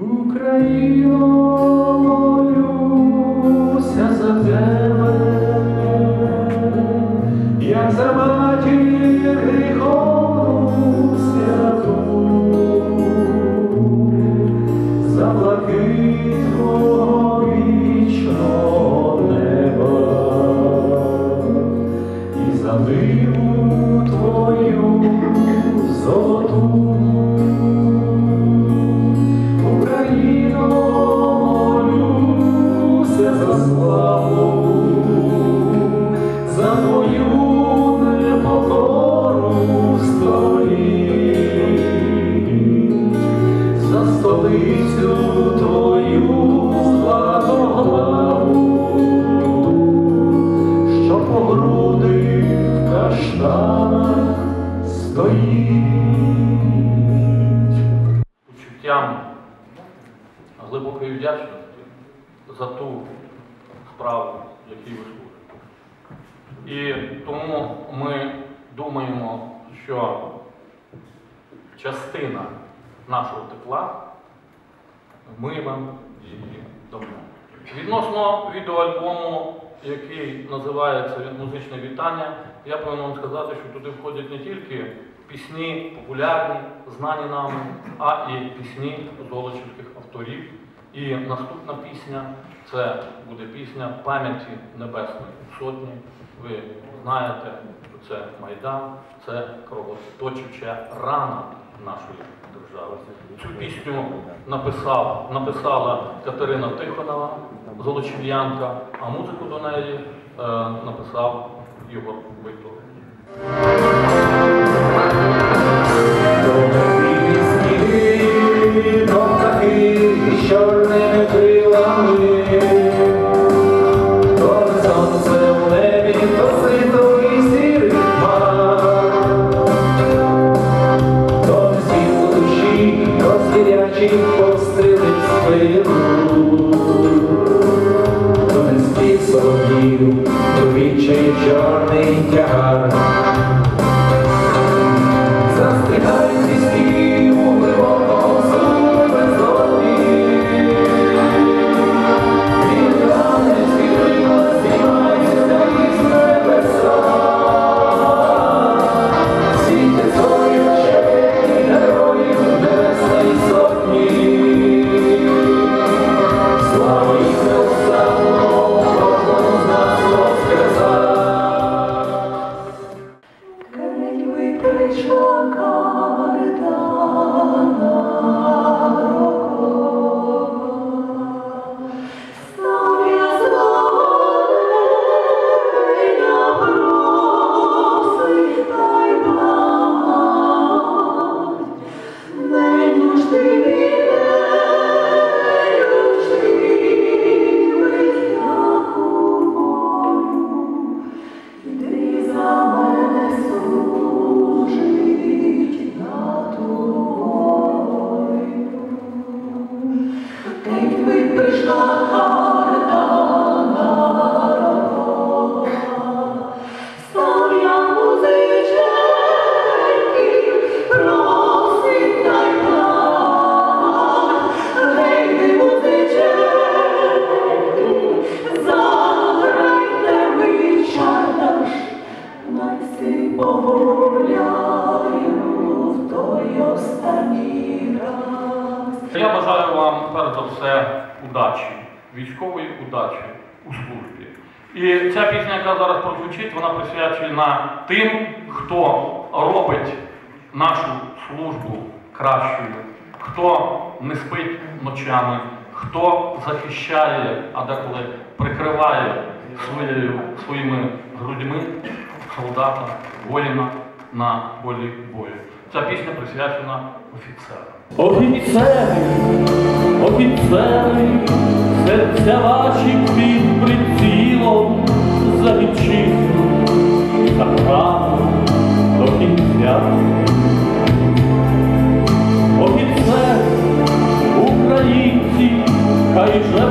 Україно, молюся за тебе, як за матір почуттям глибокої вдячності за ту справу, якій ви служите. І тому ми думаємо, що частина нашого тепла ми вам її дамо. Відносно відеоальбому, який називається Музичне вітання, я повинен вам сказати, що туди входять не тільки пісні популярні, знані нами, а і пісні золочівських авторів. І наступна пісня це буде пісня пам'яті Небесної Сотні. Ви знаєте, що це Майдан, це кровоточуча рана нашої держави. Цю пісню написав, написала Катерина Тихонова, Золочів'янка, а музику до неї е, написав Ігор Войтов. солов'їв, то відчай чорний тягар. Я бажаю вам перш за все удачі, військової удачі у службі. І ця пісня, яка зараз прозвучить, вона присвячена тим, хто робить нашу службу кращою, хто не спить ночами, хто захищає, а деколи прикриває своєю, своїми грудьми солдата, воїна на полі бою. Ця пісня присвячена офіцерам. Офіцери, офіцери, серця ваші під прицілом за вітчизну та правду до кінця. Офіцери, українці, хай живе.